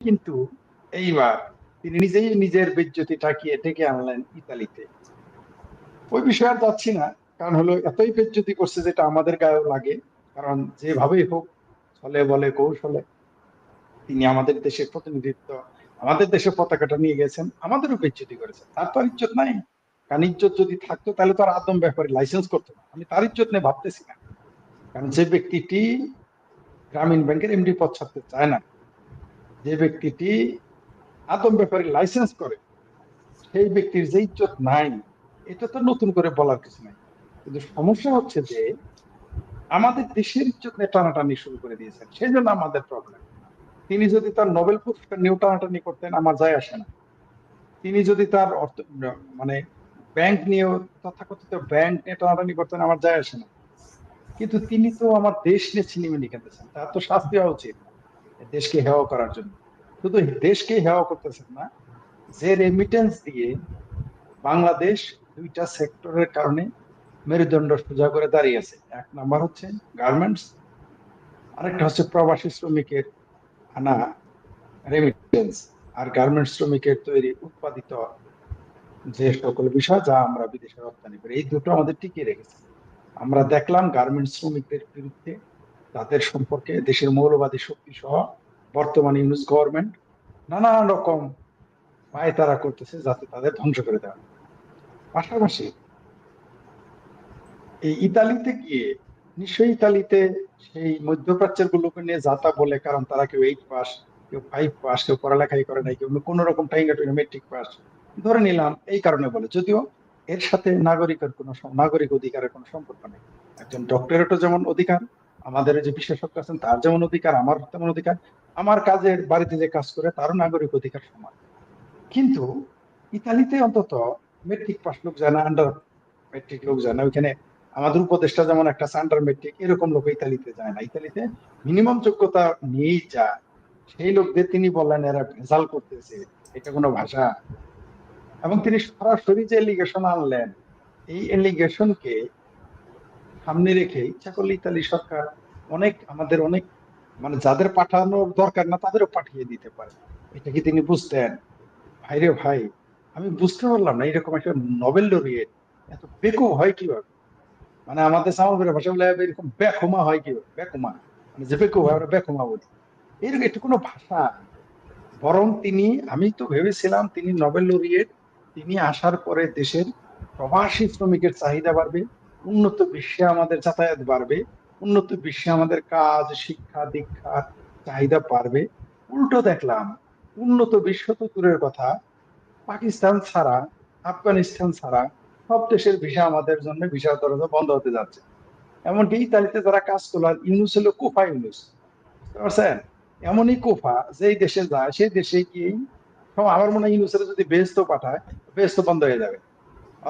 কিন্তু এইবার তিনি নিজেই নিজের বেজ্জতি টাকিয়ে ডেকে আনলেন ইতালিতে। ওই বিষয়ে আর যাচ্ছি না, কারণ হলো এতই বেজ্জতি করছে যেটা আমাদের গায়েও লাগে, কারণ যেভাবেই হোক, ছলে বলে কৌশলে তিনি আমাদের দেশের প্রতিনিধিত্ব, আমাদের দেশের পতাকাটা নিয়ে গেছেন, আমাদেরও বেজ্জতি করেছেন। তার তো ইজ্জত নাই। কারণ ইজ্জত যদি থাকতো, তাহলে তো আর আদম ব্যাপারে লাইসেন্স করতো না। আমি তার ইজ্জত নিয়ে ভাবতেছি না। কারণ যে ব্যক্তিটি গ্রামীণ ব্যাংকের এমডি পদ ছাড়তে চায় না যে ব্যক্তিটি আদম ব্যাপারে লাইসেন্স করে, সেই ব্যক্তির যে ইজ্জত নাই, এটা তো নতুন করে বলার কিছু নাই। কিন্তু সমস্যা হচ্ছে যে আমাদের দেশের ইজ্জত নিয়ে টানাটানি শুরু করে দিয়েছেন সেই জন্য আমাদের প্রবলেম তিনি যদি তার নোবেল পুরস্কার নিয়েও টানাটানি করতেন, আমার যায় আসে না। তিনি যদি তার অর্থ মানে ব্যাংক নিয়েও তথাকথিত ব্যাংক নিয়ে টানাটানি করতেন, আমার যায় আসে না। কিন্তু তিনি তো আমার দেশ নিয়ে ছিনিমিনি খেতেছেন, তার তো শাস্তি হওয়া উচিত। দেশকে হেওয়া করার জন্য। শুধু দেশকে হেওয়া করতেছেন না, যে রেমিটেন্স দিয়ে বাংলাদেশ দুইটা সেক্টরের কারণে মেরুদণ্ড সোজা করে দাঁড়িয়েছে এক নাম্বার হচ্ছে গার্মেন্টস আরেকটা হচ্ছে প্রবাসী শ্রমিকের আনা রেমিটেন্স আর গার্মেন্টস শ্রমিকের তৈরি উৎপাদিত যে সকল বিষয় যা আমরা বিদেশে রপ্তানি করি, এই দুটো আমাদের টিকিয়ে রেখেছে। আমরা দেখলাম গার্মেন্টস শ্রমিকদের বিরুদ্ধে তাদের সম্পর্কে দেশের মৌলবাদী শক্তি সহ বর্তমান ইউনুস গভর্নমেন্ট নানান রকম পায় তারা করতেছে যাতে তাদের ধ্বংস করে দেওয়া পাশাপাশি এই ইতালিতে গিয়ে, নিশ্চয়ই ইতালিতে সেই মধ্যপ্রাচ্যের গুলোকে নিয়ে যাতা বলে, কারণ তারা কেউ এইট পাস কেউ ফাইভ পাস কেউ পড়ালেখাই করে নাই, কেউ কোন রকম টাইঙ্গাটুঙ্গা মেট্রিক পাস ধরে নিলাম এই কারণে বলে। যদিও এর সাথে নাগরিকের কোনো নাগরিক অধিকারের কোনো সম্পর্ক নেই। একজন ডক্টরেটও যেমন অধিকার আমাদের যে বিশেষজ্ঞ আছেন, তার যেমন অধিকার, আমার তেমন অধিকার, আমার কাজের বাড়িতে যে কাজ করে, তারও নাগরিক অধিকার সমান। কিন্তু ইতালিতে অন্তত মেট্রিক পাস লোক যায় না আন্ডার মেট্রিক লোক যায় না ওইখানে আমাদের উপদেশটা যেমন একটা আন্ডার মেট্রিক এরকম লোক ইতালিতে যায় না। ইতালিতে মিনিমাম যোগ্যতা নিয়েই যায়। সেই লোকদের তিনি বললেন, এরা ভেজাল করতেছে, এটা কোনো ভাষা। এবং তিনি সরাসরি যে এলিগেশন আনলেন, এই এলিগেশনকে সামনে রেখে ইচ্ছা করলে ইতালি সরকার অনেক আমাদের অনেক মানে যাদের পাঠানোর দরকার না তাদেরও পাঠিয়ে দিতে পারে। এটা কি তিনি বুঝতেন? ভাইরে ভাই, আমি বুঝতে পারলাম না এরকম একটা নোবেল লরিয়েট এত বেকু হয় কীভাবে? মানে আমাদের সামগ্রী ভাষা বলে এরকম বেকুমা হয় কীভাবে? বেকুমা মানে যে বেকু হয় আমরা বেকুমা বলি। এরকম এটা কোনো ভাষা বরং তিনি, আমি তো ভেবেছিলাম তিনি নোবেল লরিয়েট তিনি আসার পরে দেশের প্রবাসী শ্রমিকের চাহিদা বাড়বে উন্নত বিশ্বে আমাদের যাতায়াত বাড়বে, উন্নত বিশ্বে আমাদের কাজ, শিক্ষা দীক্ষার চাহিদা বাড়বে। উল্টো দেখলাম, উন্নত বিশ্ব তো দূরের কথা। পাকিস্তান ছাড়া, আফগানিস্তান ছাড়া সব দেশের ভিসা আমাদের জন্য ভিসা দরজা বন্ধ হতে যাচ্ছে। এমনকি ইতালিতে যারা কাজ করলাম ইউনুস হলো কোফা ইউনুস। বুঝতে এমনই কোফা, যেই দেশে যায়, সেই দেশে গিয়েই আমার মনে হয় ইউনুসের যদি বেস্ত পাঠায় বেস্ত বন্ধ হয়ে যাবে।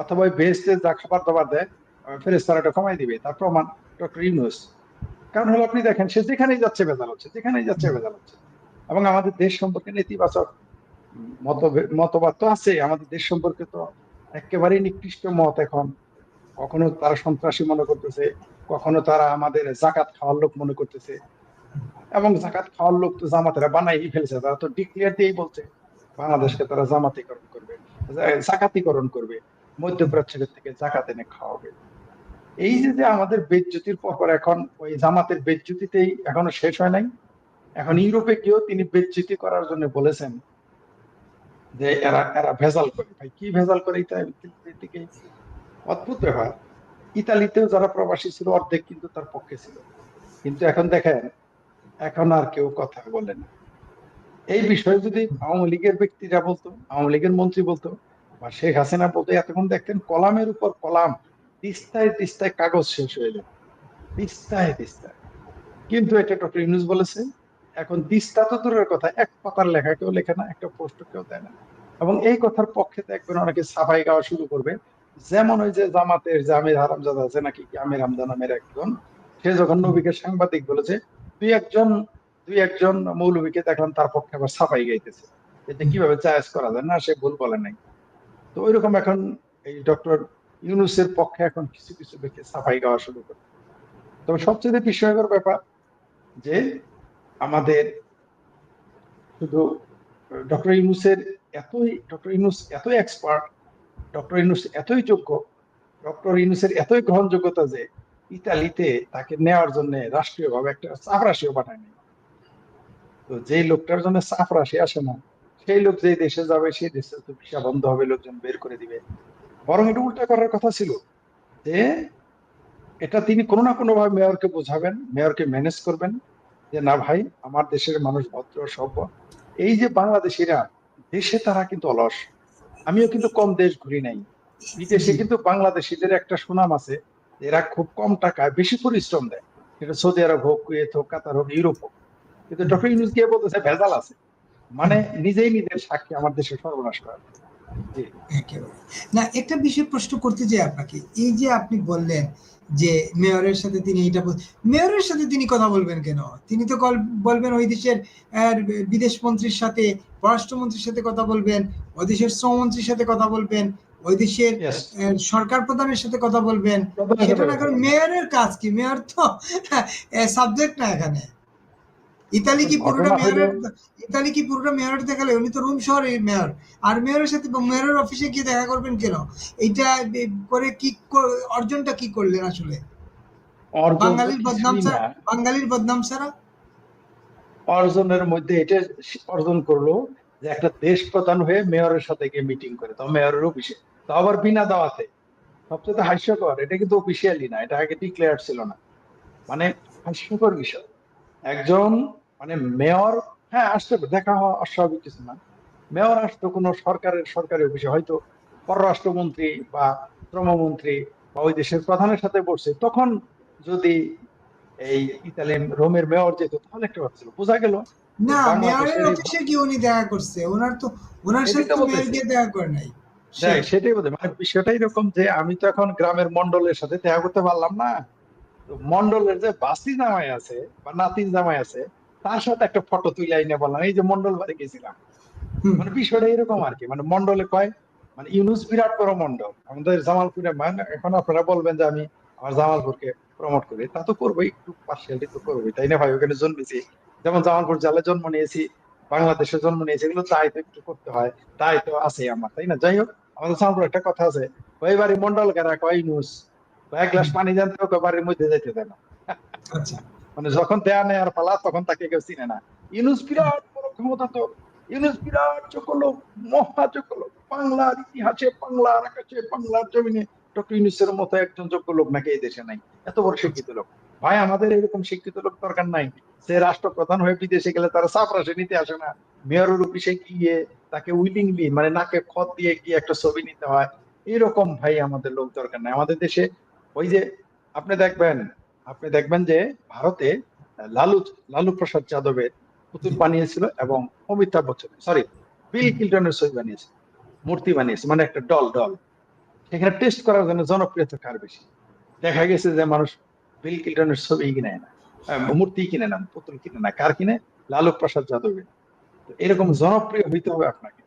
অথবা ওই বেস্টে যা খাবার দাবার দেয় ফেরেস্তারাটা কমাই দিবে, তার প্রমাণ ডক্টর ইউনুস। কারণ হলো আপনি দেখেন, সে যেখানেই যাচ্ছে ভেজাল হচ্ছে, যেখানেই যাচ্ছে ভেজাল হচ্ছে। এবং আমাদের দেশ সম্পর্কে নেতিবাচক মত মতবাদ তো আছে, আমাদের দেশ সম্পর্কে তো একেবারেই নিকৃষ্ট মত এখন। কখনো তারা সন্ত্রাসী মনে করতেছে, কখনো তারা আমাদের জাকাত খাওয়ার লোক মনে করতেছে। এবং জাকাত খাওয়ার লোক তো জামাতেরা বানাই ফেলছে, তারা তো ডিক্লিয়ার দিয়েই বলছে, বাংলাদেশকে তারা জামাতিকরণ করবে জাকাতিকরণ করবে, মধ্যপ্রাচ্যের থেকে জাকাত এনে খাওয়াবে। এই যে আমাদের বেজ্জুতির পর এখন ওই জামাতের বেজ্জুতিতেই এখনও শেষ হয় নাই। এখন ইউরোপে গিয়েও তিনি বেজ্জুতি করার জন্য বলেছেন যে এরা এরা ভেজাল করে। ভাই, কি ভেজাল করে থেকে অদ্ভুত ব্যাপার। ইতালিতেও যারা প্রবাসী ছিল, অর্ধেক কিন্তু তার পক্ষে ছিল। কিন্তু এখন দেখেন, এখন আর কেউ কথা বলে না। এই বিষয়ে যদি আওয়ামী লীগের ব্যক্তিরা বলতো, আওয়ামী লীগের মন্ত্রী বলতো, বা শেখ হাসিনা বলতো, এতক্ষণ দেখতেন কলামের উপর কলাম। তিস্তায় তিস্তায় কাগজ শেষ হয়ে যাবে তিস্তায় তিস্তায়। কিন্তু এটা ডক্টর ইউনুস বলেছে। এখন তিস্তা তো দূরের কথা, এক পাতার লেখা কেউ লেখে না, একটা পোস্ট কেউ দেয় না। এবং এই কথার পক্ষে দেখবেন অনেকে সাফাই গাওয়া শুরু করবে। যেমন ওই যে জামাতের যে আমির হারামজাদা আছে নাকি আমির হামদা নামের একজন, সে যখন নবীকে সাংবাদিক বলেছে, দুই একজন দুই একজন মৌলবীকে দেখলাম তার পক্ষে আবার সাফাই গাইতেছে। এটা কীভাবে চায়স করা যায়? না, সে ভুল বলে নাই। তো ওই রকম এখন এই ডক্টর ইউনুসের পক্ষে এখন কিছু কিছু ব্যক্তি সাফাই গাওয়া শুরু করে। তবে সবচেয়ে বিস্ময়কর ব্যাপার যে আমাদের শুধু ডক্টর ইউনুসের এতই, ডক্টর ইউনুস এতই এক্সপার্ট ডক্টর ইউনুস এতই যোগ্য, ডক্টর ইউনুসের এতই গ্রহণযোগ্যতা যে ইতালিতে তাকে নেওয়ার জন্য রাষ্ট্রীয়ভাবে একটা চাপ রাশিও পাঠায়নি তো যেই লোকটার জন্য চাপ রাশি আসে না, সেই লোক যে দেশে যাবে, সেই দেশে তো ভিসা বন্ধ হবে, লোকজন বের করে দিবে। বরং এটা উল্টা করার কথা ছিল যে এটা তিনি কোনো না কোনো ভাবে মেয়রকে বোঝাবেন, মেয়রকে ম্যানেজ করবেন যে না ভাই, আমার দেশের মানুষ ভদ্র, সভ্য। এই যে বাংলাদেশিরা, দেশে তারা কিন্তু অলস। আমিও কিন্তু কম দেশ ঘুরি নাই। বিদেশে কিন্তু বাংলাদেশিদের একটা সুনাম আছে, এরা খুব কম টাকায় বেশি পরিশ্রম দেয়। সেটা সৌদি আরব হোক, কুয়েত হোক, কাতার হোক, ইউরোপ হোক। কিন্তু ডক্টর ইউনুস গিয়ে বলতেছে, ভেজাল আছে। মানে নিজেই নিজের সাক্ষী আমার দেশে সর্বনাশ করা একেবারে। না একটা বিষয় প্রশ্ন করতে চাই আপনাকে। এই যে আপনি বললেন যে মেয়রের সাথে তিনি এটা মেয়রের সাথে তিনি কথা বলবেন কেন? তিনি তো বলবেন ওই দেশের বিদেশ মন্ত্রীর সাথে পররাষ্ট্রমন্ত্রীর সাথে কথা বলবেন ওই দেশের শ্রমমন্ত্রীর সাথে কথা বলবেন ওই দেশের সরকার প্রধানের সাথে কথা বলবেন। সেটা না করে কথা মেয়রের কাজ কি? মেয়র তো সাবজেক্ট না এখানে। ইতালি কি পুরোটা মেয়রের ইতালি কি পুরোটা মেয়রের দেখালে? উনি তো রুম শহরের মেয়র। আর মেয়রের সাথে মেয়রের অফিসে গিয়ে দেখা করবেন কেন? এইটা করে কি অর্জনটা কি করলেন আসলে? বাঙালির বদনাম ছাড়া বাঙালির বদনাম ছাড়া? অর্জনের মধ্যে এটা অর্জন করল যে একটা দেশ প্রধান হয়ে মেয়রের সাথে গিয়ে মিটিং করে। তো মেয়রের অফিসে। তো আবার বিনা দাওয়াতে। সবচেয়ে হাস্যকর। এটা কিন্তু অফিসিয়ালি না। এটা আগে ডিক্লেয়ার ছিল না। মানে হাস্যকর বিষয়। একজন মানে মেয়র হ্যাঁ আসতে দেখা হওয়া অস্বাভাবিক কিছু না। মেয়র আসতো কোনো সরকারের সরকারি অফিসে হয়তো পররাষ্ট্রমন্ত্রী বা শ্রমমন্ত্রী বা ওই দেশের প্রধানের সাথে বসছে তখন যদি এই ইতালি রোমের মেয়র যেত তাহলে একটা কথা ছিল বোঝা গেল না মেয়রের অফিসে কি উনি দেখা করছে ওনার তো ওনার সাথে তো মেয়র গিয়ে দেখা করে নাই। সেটাই বলতে মানে বিষয়টা এরকম যে আমি তো এখন গ্রামের মন্ডলের সাথে দেখা করতে পারলাম না। মন্ডলের যে বাসি জামাই আছে বা নাতিন জামাই আছে তার সাথে একটা ফটো তুলে আইনে বললাম এই যে মন্ডল বাড়ি গেছিলাম। মানে বিষয়টা এরকম আর কি মানে মন্ডলে কয় মানে ইউনুস বিরাট বড় মন্ডল আমাদের জামালপুরে মানে এখন আপনারা বলবেন যে আমি আমার জামালপুরকে প্রমোট করি তা তো করবোই একটু পার্সিয়ালিটি তো করবোই তাই না ভাই? ওখানে জন্মেছি যেমন জামালপুর জেলায় জন্ম নিয়েছি বাংলাদেশে জন্ম নিয়েছি এগুলো তাই তো একটু করতে হয় তাই তো আছে আমার তাই না? যাই হোক আমাদের জামালপুর একটা কথা আছে ওই বাড়ি মন্ডল কারা কয় ইউনুস এক গ্লাস পানি জানতে হোক বাড়ির মধ্যে যাইতে দেয় না আচ্ছা। মানে যখন দেয়া আর পালা, তখন তাকে কেউ চিনে না। ইউনুস বিরাট বড় ক্ষমতা তো ইউনুস বিরাট যোগ্য লোক মহা যোগ্য লোক বাংলার ইতিহাসে, বাংলার আকাশে, বাংলার জমিনে, ডক্টর ইউনুসের মতো একজন যোগ্য লোক নাকি এই দেশে নাই। এত বড় শিক্ষিত লোক। ভাই, আমাদের এরকম শিক্ষিত লোক দরকার নাই। সে রাষ্ট্রপ্রধান হয়ে বিদেশে গেলে তারা নিতে আসে না। মেয়রের অফিসে গিয়ে তাকে উইলিংলি মানে নাকে খত দিয়ে গিয়ে একটা ছবি নিতে হয়। এরকম ভাই আমাদের লোক দরকার নাই। আমাদের দেশে ওই যে, আপনি দেখবেন আপনি দেখবেন যে ভারতে লালু লালু প্রসাদ যাদবের পুতুল বানিয়েছিল এবং অমিতাভ বচ্চন সরি বিল কিল্টনের ছবি বানিয়েছে, মূর্তি বানিয়েছে মানে একটা ডল ডল। সেখানে টেস্ট করার জন্য জনপ্রিয়তা কার বেশি? দেখা গেছে যে মানুষ বিল কিল্টনের ছবি কিনে না মূর্তি কিনে না, পুতুল কিনে না, কার কিনে? লালু প্রসাদ যাদবের। এরকম জনপ্রিয় হইতে হবে আপনাকে।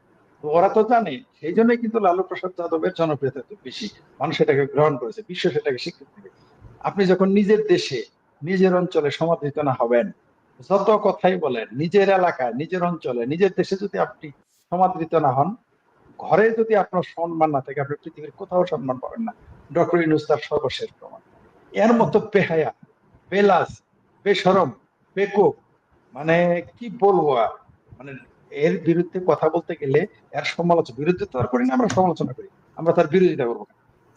ওরা তো জানে, সেই জন্যই কিন্তু লালু প্রসাদ যাদবের জনপ্রিয়তা বেশি। মানুষ এটাকে গ্রহণ করেছে, বিশ্ব সেটাকে স্বীকৃতি দেবে আপনি যখন নিজের দেশে, নিজের অঞ্চলে সমাদৃত না হবেন, যত কথাই বলেন, নিজের এলাকায়, নিজের অঞ্চলে, নিজের দেশে যদি আপনি সমাদৃত না হন, ঘরে যদি আপনার সম্মান না থাকে, আপনি পৃথিবীর কোথাও সম্মান পাবেন না। ডক্টর ইনুস তার সর্বশেষ প্রমাণ। এর মতো বেহায়া বেলাস বেসরম, বেকুব মানে কি বলব মানে এর বিরুদ্ধে কথা বলতে গেলে, এর সমালোচনা বিরুদ্ধে তো আর করি না, আমরা সমালোচনা করি। আমরা তার বিরোধিতা করব?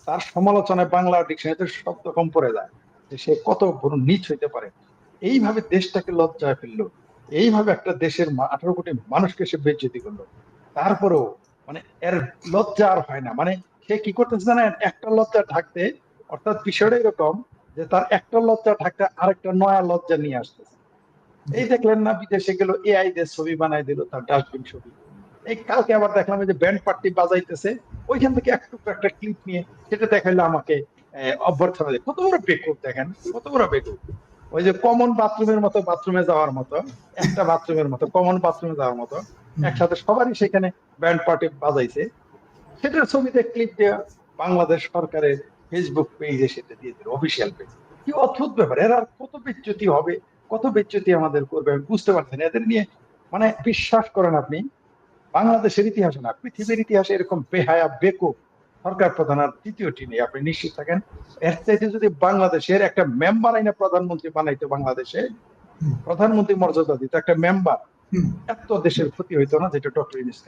তার সমালোচনায় বাংলা ডিকশনারিতে শব্দ কম পড়ে যায়, যে সে কত বড় নিচ হইতে পারে। এইভাবে দেশটাকে লজ্জায় ফেলল। এইভাবে একটা দেশের আঠারো কোটি মানুষকে সে বেজ্জতি করল। তারপরেও মানে এর লজ্জা আর হয় না। মানে সে কি করতেছে জানেন? একটা লজ্জা ঢাকতে, অর্থাৎ বিষয়টা এরকম যে তার একটা লজ্জা ঢাকতে আরেকটা নয়া লজ্জা নিয়ে আসতেছে। এই দেখলেন না বিদেশে গেল এআই দের ছবি বানাই দিল তার ডাস্টবিন ছবি। এই কালকে আবার দেখলাম যে ব্যান্ড পার্টি বাজাইতেছে ওইখান থেকে একটু একটা ক্লিপ নিয়ে সেটা দেখাইলো আমাকে অভ্যর্থনা দিয়ে। কত বড় বেকুব দেখেন কত বড় বেকুব। ওই যে কমন বাথরুমের মতো বাথরুমে যাওয়ার মতো একটা বাথরুমের মতো কমন বাথরুমে যাওয়ার মতো একসাথে সবারই সেখানে ব্যান্ড পার্টি বাজাইছে। সেটার ছবিতে ক্লিপ দেওয়া বাংলাদেশ সরকারের ফেসবুক পেজে সেটা দিয়ে দিল অফিসিয়াল পেজ কি অদ্ভুত ব্যাপার এরা আর কত বিচ্যুতি হবে কত বিচ্যুতি আমাদের করবে আমি বুঝতে পারছি না। এদের নিয়ে মানে বিশ্বাস করেন আপনি বাংলাদেশের ইতিহাসে না পৃথিবীর ইতিহাসে এরকম বেহায়া বেকুব সরকার প্রধান আর তৃতীয়টি নেই। আপনি নিশ্চিত থাকেন? এর চাইতে যদি বাংলাদেশের একটা মেম্বার আইনে প্রধানমন্ত্রী বানাইতো বাংলাদেশে প্রধানমন্ত্রী মর্যাদা দিত একটা মেম্বার এত দেশের ক্ষতি হইতো না যেটা ডক্টর ইনিস